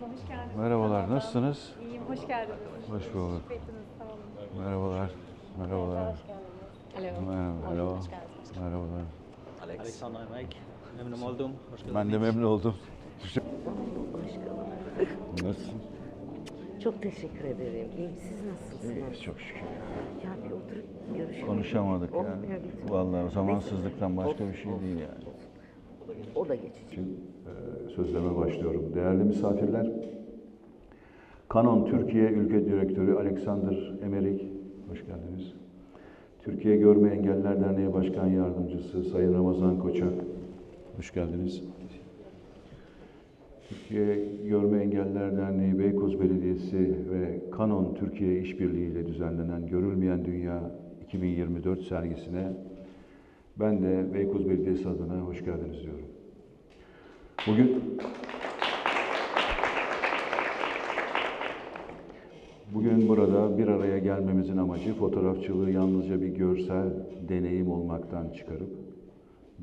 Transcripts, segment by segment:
Hoş geldiniz. Merhabalar, nasılsınız? İyiyim, hoş geldiniz. Hoş bulduk. Teşekkür ettiniz, sağ olun. Merhabalar, merhabalar. Merhaba, merhaba. Merhabalar. Alex. Alexander Mike. Memnun oldum. Hoş geldiniz. Ben de memnun oldum. Nasılsın? Çok teşekkür ederim. İyiyim. Siz nasılsınız? İyiyiz çok şükür. Ya bir oturup görüşelim. Konuşamadık Olmuyor yani. bir türlü. Vallahi zamansızlıktan başka bir şey değil yani. O da geçici. e, sözlerime başlıyorum. Değerli misafirler, Canon Türkiye Ülke Direktörü Alexander Emerik, hoş geldiniz. Türkiye Görme Engelliler Derneği Başkan Yardımcısı Sayın Ramazan Koçak, hoş geldiniz. Türkiye Görme Engelliler Derneği Beykoz Belediyesi ve Canon Türkiye İşbirliği ile düzenlenen Görülmeyen Dünya 2024 sergisine ben de Beykoz Belediyesi adına hoş geldiniz diyorum. Bugün Bugün burada bir araya gelmemizin amacı fotoğrafçılığı yalnızca bir görsel deneyim olmaktan çıkarıp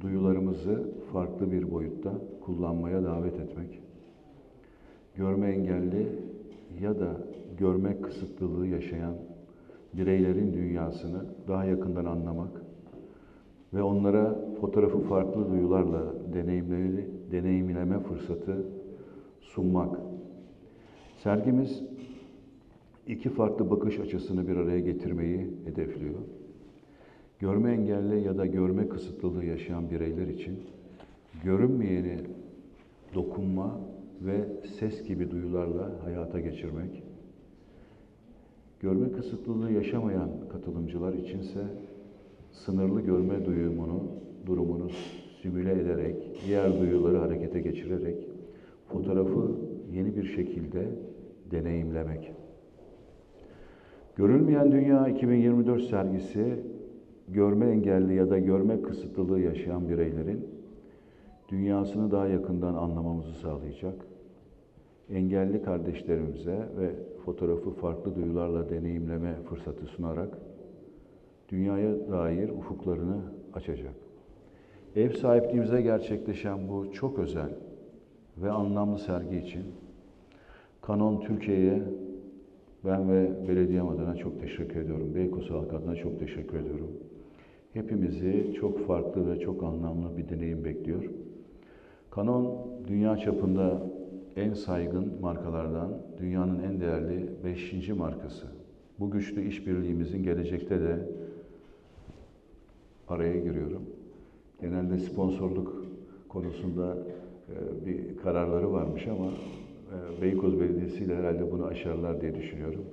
duyularımızı farklı bir boyutta kullanmaya davet etmek. Görme engelli ya da görme kısıtlılığı yaşayan bireylerin dünyasını daha yakından anlamak ve onlara fotoğrafı farklı duyularla deneyimleri, deneyimleme fırsatı sunmak. Sergimiz iki farklı bakış açısını bir araya getirmeyi hedefliyor. Görme engelli ya da görme kısıtlılığı yaşayan bireyler için görünmeyeni dokunma ve ses gibi duyularla hayata geçirmek. Görme kısıtlılığı yaşamayan katılımcılar içinse sınırlı görme duyumunu, durumunu simüle ederek, diğer duyuları harekete geçirerek fotoğrafı yeni bir şekilde deneyimlemek. Görülmeyen Dünya 2024 sergisi görme engelli ya da görme kısıtlılığı yaşayan bireylerin dünyasını daha yakından anlamamızı sağlayacak. Engelli kardeşlerimize ve fotoğrafı farklı duyularla deneyimleme fırsatı sunarak dünyaya dair ufuklarını açacak. Ev sahipliğimize gerçekleşen bu çok özel ve anlamlı sergi için Canon Türkiye'ye ben ve belediyem adına çok teşekkür ediyorum. Beykoz halkı adına çok teşekkür ediyorum. Hepimizi çok farklı ve çok anlamlı bir deneyim bekliyor. Canon dünya çapında en saygın markalardan, dünyanın en değerli 5. markası. Bu güçlü işbirliğimizin gelecekte de araya giriyorum. Genelde sponsorluk konusunda e, bir kararları varmış ama e, Beykoz Belediyesi ile herhalde bunu aşarlar diye düşünüyorum.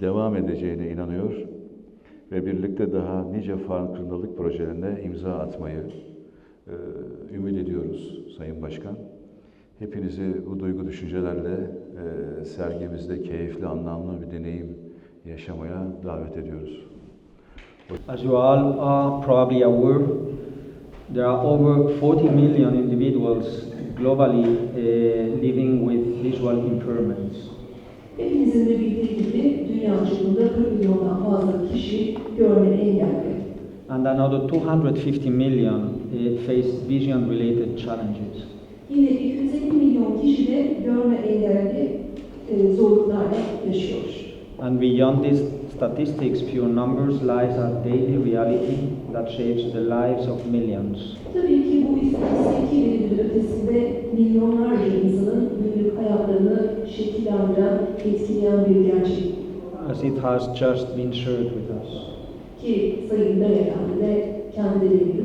Devam edeceğine inanıyor ve birlikte daha nice farkındalık projelerine imza atmayı e, ümit ediyoruz Sayın Başkan. Hepinizi bu duygu düşüncelerle e, sergimizde keyifli, anlamlı bir deneyim yaşamaya davet ediyoruz. As you all are probably aware, there are over 40 million individuals globally uh, living with visual impairments. Hepinizin de bildiği gibi dünya çapında 40 milyondan fazla kişi görme engelli. And another 250 million uh, face vision related challenges. Yine 250 milyon kişi de görme engelli e, zorluklarla yaşıyor. And beyond these statistics, few numbers lies a daily reality that shapes the lives of millions. Tabii ki bu istatistik verilerin ötesinde milyonlarca insanın günlük hayatlarını şekillendiren, etkileyen bir gerçek. As it has just been shared with us. Ki Sayın Beyefendi de kendileri